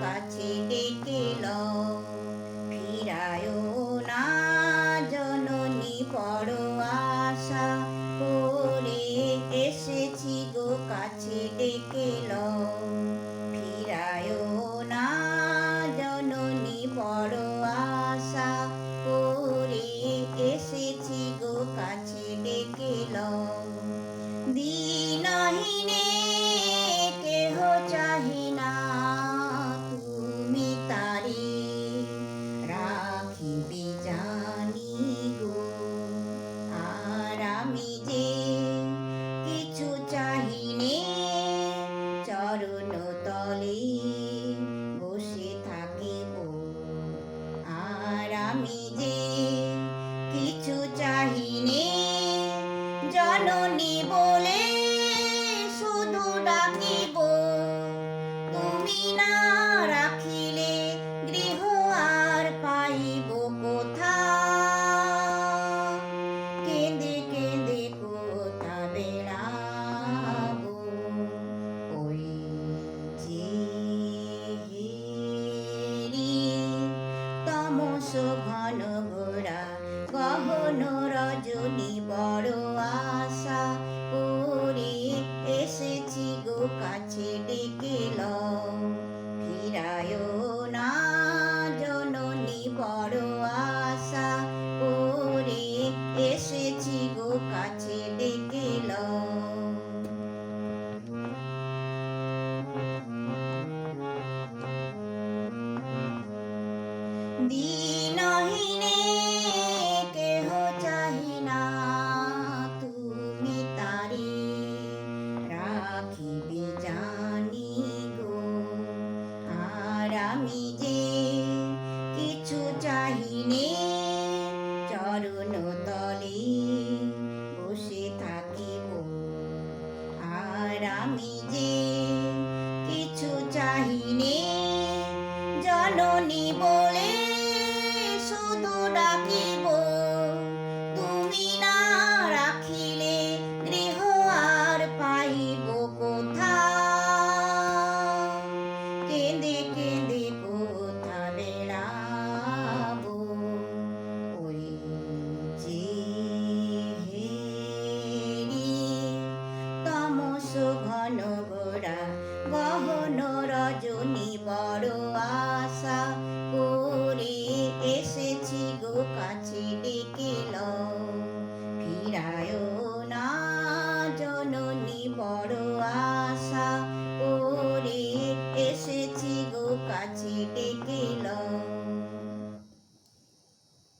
কাছে ডেকে লও। ফিরায় না জননী পর আশা করে এসেছি গো কাছে ডেকে আমি যে কিছু চাহিনি জননী বলে দিনহীনে কেহ চাহি না। তুমি আর আমি যে কিছু চাহিনে থাকিব। যে কিছু চাহিনে ঘন গোড়া গহন রজনী বড় আশা।